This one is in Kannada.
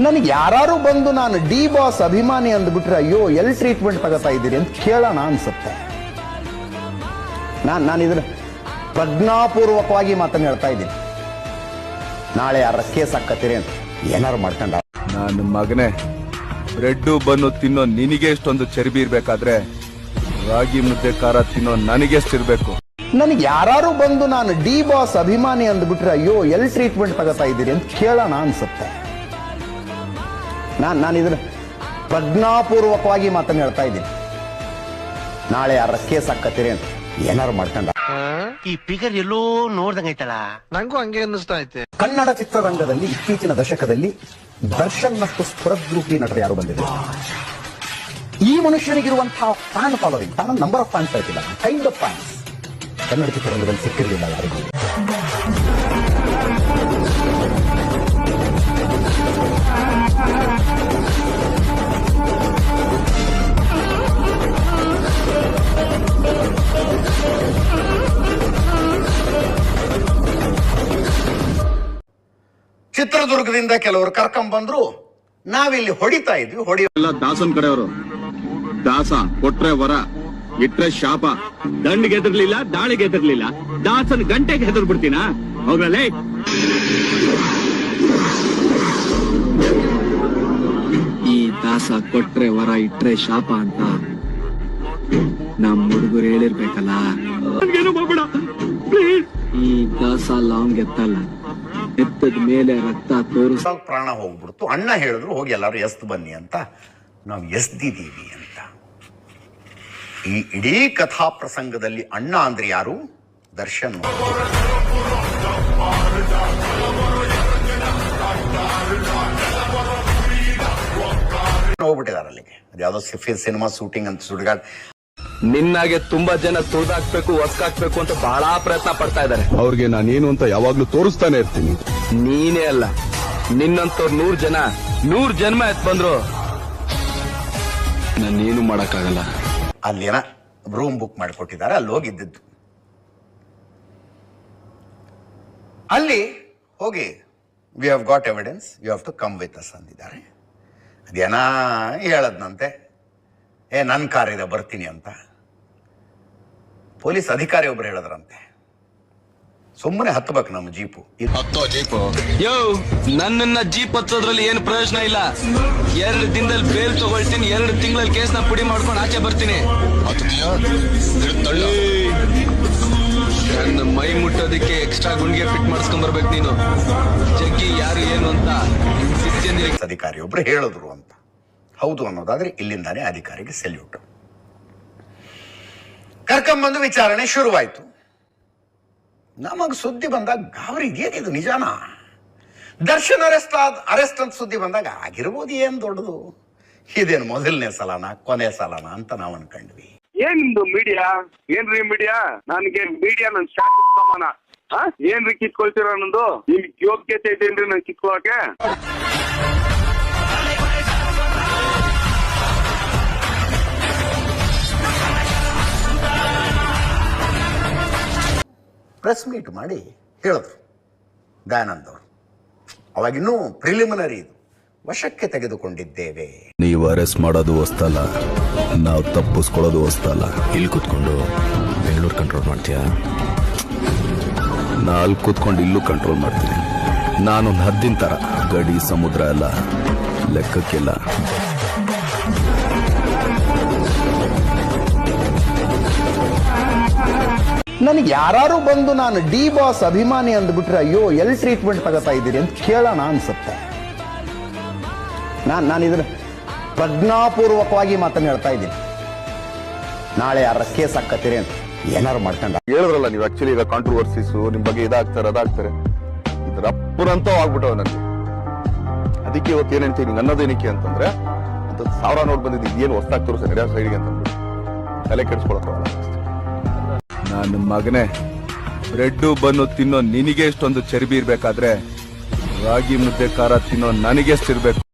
ನನಗೆ ಯಾರು ಬಂದು ನಾನು ಡಿ ಬಾಸ್ ಅಭಿಮಾನಿ ಅಂದ್ಬಿಟ್ರೆ ಅಯ್ಯೋ ಎಲ್ ಟ್ರೀಟ್ಮೆಂಟ್ ತಗೋತಾ ಇದ್ದೀರಿ ಅಂತ ಕೇಳೋಣ ಅನ್ಸುತ್ತೆ. ನಾನು ನಾನು ಇದನ್ನ ಪ್ರಜ್ಞಾಪೂರ್ವಕವಾಗಿ ಮಾತನ್ನು ಹೇಳ್ತಾ ಇದ್ದೀನಿ. ನಾಳೆ ಯಾರ ಕೇಸ್ ಹಾಕತ್ತೀರಿ ಅಂತ ಏನಾರು ಮಾಡ್ಕೊಂಡ ನನ್ನ ಮಗನೇ ಬ್ರೆಡ್ಡು ಬನ್ನು ತಿನ್ನೋ ನಿನಗೆ ಎಷ್ಟೊಂದು ಚರ್ಬಿ ಇರ್ಬೇಕಾದ್ರೆ ರಾಗಿ ಮುದ್ದೆ ಖಾರ ತಿನ್ನೋ ನನಗೆ ಎಷ್ಟಿರ್ಬೇಕು ನನಗೆ ಯಾರು ಬಂದು ನಾನು ಡಿ ಬಾಸ್ ಅಭಿಮಾನಿ ಅಂದ್ಬಿಟ್ರೆ ಅಯ್ಯೋ ಎಲ್ ಟ್ರೀಟ್ಮೆಂಟ್ ತಗೋತಾ ಇದ್ದೀರಿ ಅಂತ ಕೇಳೋಣ ಅನ್ಸುತ್ತೆ. ನಾನು ನಾನು ಇದನ್ನು ಪ್ರಜ್ಞಾಪೂರ್ವಕವಾಗಿ ಮಾತನ್ನು ಹೇಳ್ತಾ ಇದ್ದೀನಿ. ನಾಳೆ ಯಾರ ಕೇಸ್ ಹಾಕತ್ತೀರಿ ಅಂತ ಏನಾರು ಮಾಡ್ಕೊಂಡ. ಈ ಫಿಗರ್ ಎಲ್ಲೋ ನೋಡ್ದಂಗೈತಲ್ಲ. ನಂಗೂ ಹಂಗೆ ಅನ್ನಿಸ್ತಾ ಐತೆ. ಕನ್ನಡ ಚಿತ್ರರಂಗದಲ್ಲಿ ಇತ್ತೀಚಿನ ದಶಕದಲ್ಲಿ ದರ್ಶನ್ ಮತ್ತು ಸ್ಫುರದ್ರೂಪಿ ನಟರು ಯಾರು ಬಂದಿದೆ ಈ ಮನುಷ್ಯನಿಗಿರುವಂತಹ fan following number of fans ಹೇಳ್ತಿಲ್ಲ ಕೈಂಡ್ ಆಫ್ ಫ್ಯಾನ್ಸ್ ಕನ್ನಡ ಚಿತ್ರರಂಗದಲ್ಲಿ ಸಿಕ್ಕಿರಲಿಲ್ಲ ಯಾರಿಗೂ. ಚಿತ್ರದುರ್ಗದಿಂದ ಕೆಲವರು ಕರ್ಕೊಂಡ್ ಬಂದ್ರು. ನಾವಿಲ್ಲಿ ಹೊಡಿತಾ ಇದ್ವಿ ಹೊಡಿ ಎಲ್ಲ ದಾಸನ್ ಕಡೆಯವರು. ದಾಸ ಕೊಟ್ರೆ ವರ ಇಟ್ರೆ ಶಾಪ. ದಂಡಿಗೆ ಹೆದರ್ಲಿಲ್ಲ ದಾಳಿಗೆ ಹೆದರ್ಲಿಲ್ಲ ದಾಸನ್ ಗಂಟೆಗೆ ಹೆದರ್ ಬಿಡ್ತೀನ ಹೋಗಲೇ ಈ ದಾಸ ಕೊಟ್ರೆ ವರ ಇಟ್ರೆ ಶಾಪ ಅಂತ ನಮ್ ಹುಡುಗರು ಹೇಳಿರ್ಬೇಕಲ್ಲ. ಈ ದಾಸ ಲಾಂಗ್ ಎತ್ತಲ್ಲ. ಎತ್ತದ ಮೇಲೆ ರಕ್ತ ತೋರಿಸ ಪ್ರಾಣ ಹೋಗ್ಬಿಡ್ತು. ಅಣ್ಣ ಹೇಳಿದ್ರು, ಹೋಗಿ ಎಲ್ಲರೂ ಎಸ್ದು ಬನ್ನಿ ಅಂತ. ನಾವು ಎಸ್ದಿದ್ದೀವಿ ಅಂತ. ಈ ಇಡೀ ಕಥಾ ಪ್ರಸಂಗದಲ್ಲಿ ಅಣ್ಣ ಅಂದ್ರೆ ಯಾರು? ದರ್ಶನ್ ಹೋಗ್ಬಿಟ್ಟಿದ್ದಾರೆ ಅಲ್ಲಿಗೆ. ಅದ್ಯಾವುದೋ ಸಿನಿಮಾ ಶೂಟಿಂಗ್ ಅಂತ ಸುಡ್ಗಾಡ್ ನಿನ್ನಾಗೆ ತುಂಬಾ ಜನ ತುಳಿದಾಕ್ಬೇಕು ಒಸ್ಕಾಕ್ಬೇಕು ಅಂತ ಬಹಳ ಪ್ರಯತ್ನ ಪಡ್ತಾ ಇದ್ದಾರೆ. ಅವ್ರಿಗೆ ನಾನೇನು ಅಂತ ಯಾವಾಗ್ಲೂ ತೋರಿಸ್ತಾನೆ ಇರ್ತೀನಿ. ನೀನೇ ಅಲ್ಲ. ನಿನ್ನಂತವ್ರು ನೂರ್ ಜನ ನೂರ್ ಜನ್ಮ ಎತ್ ಬಂದ್ರು. ನಾನೇನು ಮಾಡಕ್ಕಾಗಲ್ಲ. ಅಲ್ಲೇನ ರೂಮ್ ಬುಕ್ ಮಾಡಿಕೊಟ್ಟಿದ್ದಾರೆ ಅಲ್ಲಿ ಹೋಗಿದ್ದಿದ್ದು. ಅಲ್ಲಿ ಹೋಗಿ we have got evidence you have to come with us ಅಂದಿದ್ದಾರೆ. ಅದೇನಾ ಹೇಳದ್ನಂತೆ ಏ ನನ್ನ ಕಾರ್ ಇದೆ ಬರ್ತೀನಿ ಅಂತ. ಪೊಲೀಸ್ ಅಧಿಕಾರಿ ಒಬ್ರು ಹೇಳಿದ್ರಂತೆ. ಸುಮ್ಮನೆ ಹತ್ತಬೇಕು ನಮ್ಮ ಜೀಪು. ಜೀಪು. ಯೋ ನನ್ನನ್ನ ಜೀಪ್ ಹತ್ತೋದ್ರಲ್ಲಿ ಏನು ಪ್ರಯೋಜನ ಇಲ್ಲ? ಎರಡು ದಿನದಲ್ಲಿ ಬೇಲ್ ತಗೊಳ್ತೀನಿ ಎರಡು ತಿಂಗಳಲ್ಲಿ ಕೇಸ್ನ ಪುಡಿ ಮಾಡ್ಕೊಂಡು ಆಚೆ ಬರ್ತೀನಿ. ನನ್ನ ಮೈ ಮುಟ್ಟೋದಕ್ಕೆ ಎಕ್ಸ್ಟ್ರಾ ಗುಂಡಿಗೆ ಫಿಟ್ ಮಾಡಿಸ್ಕೊಂಡ್ ಬರ್ಬೇಕು ನೀನು. ಜಗ್ಗಿ ಯಾರು ಏನು ಅಂತ ಅಧಿಕಾರಿ ಒಬ್ರು ಹೇಳಿದ್ರು ಅಂತ. ಹೌದು ಅನ್ನೋದಾದ್ರೆ ಇಲ್ಲಿಂದಾನೇ ಅಧಿಕಾರಿಗೆ ಸೆಲ್ಯೂಟ್. ಕರ್ಕೊಂಬಂದು ವಿಚಾರಣೆ ಶುರುವಾಯಿತು. ನಮಗೆ ಸುದ್ದಿ ಬಂದಾಗ ಗಾಬರಿ ಏನಿದು ನಿಜಾನ? ದರ್ಶನ್ ಅರೆಸ್ಟ್ ಆದ, ಅರೆಸ್ಟ್ ಅಂತ ಸುದ್ದಿ ಬಂದಾಗ ಆಗಿರ್ಬೋದು ಏನು ದೊಡ್ಡದು? ಇದೇನು ಮೊದಲನೇ ಸಲನ, ಕೊನೆ ಸಲನ ಅಂತ ನಾವು ಅನ್ಕೊಂಡ್ವಿ ಏನ್ ಮೀಡಿಯಾ ಏನ್ರಿ ಮೀಡಿಯಾ ನನಗೆ ಮೀಡಿಯಾ ನನ್ ಶಾಕ್ ಸಮಾನ. ಏನ್ರಿ ಕಿತ್ಕೊಳ್ತೀರ ನಂದು? ನಿಮ್ಗೆ ಯೋಗ್ಯತೆ ಇದೇನ್ರಿ ನನ್ ಕಿತ್ಕೊಳಕ್ಕೆ? ಪ್ರೆಸ್ ಮೀಟ್ ಮಾಡಿ ಹೇಳಿದ್ರು ದಯಾನಂದ್ ಅವರು ಅವಾಗಿನ್ನೂ ಪ್ರಿಲಿಮಿನರಿ ಇದು. ವಶಕ್ಕೆ ತೆಗೆದುಕೊಂಡಿದ್ದೇವೆ. ನೀವು ಅರೆಸ್ಟ್ ಮಾಡೋದು ಹೊಸ್ತಲ್ಲ, ನಾವು ತಪ್ಪಿಸ್ಕೊಳ್ಳೋದು ಹೊಸ್ತಲ್ಲ. ಇಲ್ಲಿ ಕೂತ್ಕೊಂಡು ಬೆಂಗಳೂರು ಕಂಟ್ರೋಲ್ ಮಾಡ್ತೀಯಾ? ನಾ ಅಲ್ಲಿ ಕೂತ್ಕೊಂಡು ಇಲ್ಲೂ ಕಂಟ್ರೋಲ್ ಮಾಡ್ತೀನಿ. ನಾನೊಂದು ಹದ್ದಿನ ತರ ಗಡಿ ಸಮುದ್ರ ಎಲ್ಲ ಲೆಕ್ಕಕ್ಕಿಲ್ಲ. ನನಗೆ ಯಾರು ಬಂದು ನಾನು ಡಿ ಬಾಸ್ ಅಭಿಮಾನಿ ಅಂದ್ಬಿಟ್ರೆ ಅಯ್ಯೋ, ಎಲ್ ಟ್ರೀಟ್ಮೆಂಟ್ ತಗೋತಾ ಇದ್ದೀರಿ ಅಂತ ಕೇಳೋಣ ಅನ್ಸುತ್ತೆ. ನಾನು ನಾನು ಇದನ್ನ ಪ್ರಜ್ಞಾಪೂರ್ವಕವಾಗಿ ಮಾತನ್ನು ಹೇಳ್ತಾ ಇದ್ದೀನಿ. ನಾಳೆ ಯಾರ ಕೇಸ್ ಹಾಕತ್ತೀರಿ ಅಂತ ಏನಾರು ಮಾಡ್ಕೊಂಡ ಹೇಳಿದ್ರಲ್ಲ ನೀವು ಆಕ್ಚುಲಿ ಈಗ ಕಾಂಟ್ರವರ್ಸಿಸ್ ನಿಮ್ ಬಗ್ಗೆ ಇದಾಗ್ತಾರೆ, ಅದಾಗ್ತಾರೆ. ಇದರ ಅಪ್ಪುರಂತ ಆಗ್ಬಿಟ್ಟವ ನನಗೆ. ಅದಕ್ಕೆ ಇವತ್ತು ಏನ್ ಹೇಳ್ತೀನಿ ನನ್ನದೇನಕ್ಕೆ ಅಂತಂದ್ರೆ ಅಂತ ಸಾವಿರ ನೋಡ್ ಬಂದಿದ್ದು ಏನು ಹೊಸ್ದಾಗಿ ಸರ್ ಸೈಡ್ಗೆ ಅಂತ ತಲೆ ಕೆಡಿಸ್ಕೊಳಕ್ಕಲ್ಲ ನನ್ನ ಮಗನೇ ಬ್ರೆಡ್ಡು ಬನ್ನು ತಿನ್ನೋ ನಿನಗೆ ಇಷ್ಟೊಂದು ಚರ್ಬಿ ಇರಬೇಕಾದ್ರೆ, ರಾಗಿ ಮುದ್ದೆ ಖಾರ ತಿನ್ನೋ ನನಗೆ ಎಷ್ಟಿರ್ಬೇಕು?